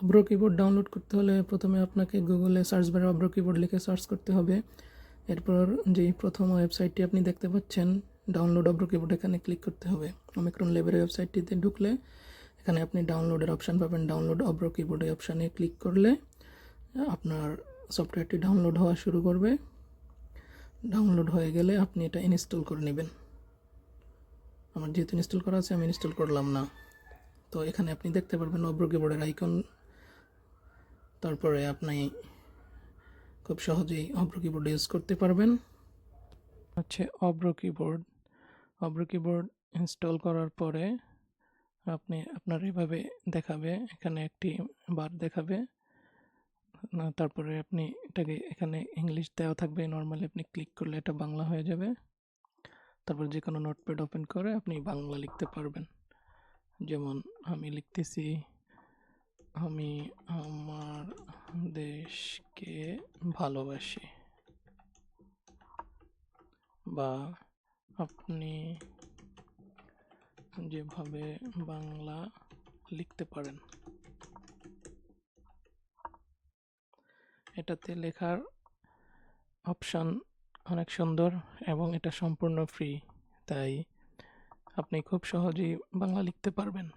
অব্র keyboard download করতে হলে প্রথমে আপনাকে গুগলে সার্চ বারে অব্র কিবোর্ড লিখে সার্চ করতে হবে। এরপর যেই প্রথম ওয়েবসাইটটি আপনি দেখতে পাচ্ছেন ডাউনলোড অব্র কিবোর্ড এখানে ক্লিক করতে হবে। অমিক্রন লেবের ওয়েবসাইটটিতে ঢুকলে এখানে আপনি ডাউনলোডের অপশান পাবেন। ডাউনলোড অব্র কিবোর্ড এই অপশানে ক্লিক করলে আপনার সফটওয়্যারটি ডাউনলোড হওয়া শুরু করবে। ডাউনলোড হয়ে গেলে আপনি এটা ইনস্টল করে নেবেন। আমার যেহেতু ইনস্টল করা আছে, আমি ইনস্টল করলাম না। তো এখানে আপনি দেখতে পারবেন অব্র কিবোর্ডের আইকন তারপরে আপনি খুব সহজেই অব্র কিবোর্ড ইউজ করতে পারবেন। হচ্ছে অব্র কিবোর্ড অব্র কিবোর্ড ইনস্টল করার পরে আপনি আপনার এভাবে দেখাবে, এখানে একটি বার দেখাবে। তারপরে আপনি এটাকে এখানে ইংলিশ দেওয়া থাকবে। নর্মালি আপনি ক্লিক করলে এটা বাংলা হয়ে যাবে। তারপর যে কোনো নোটপ্যাড ওপেন করে আপনি বাংলা লিখতে পারবেন। যেমন আমি লিখতেছি আমি আমার দেশকে ভালোবাসি। বা আপনি যেভাবে বাংলা লিখতে পারেন। এটাতে লেখার অপশান অনেক সুন্দর এবং এটা সম্পূর্ণ ফ্রি, তাই আপনি খুব সহজেই বাংলা লিখতে পারবেন।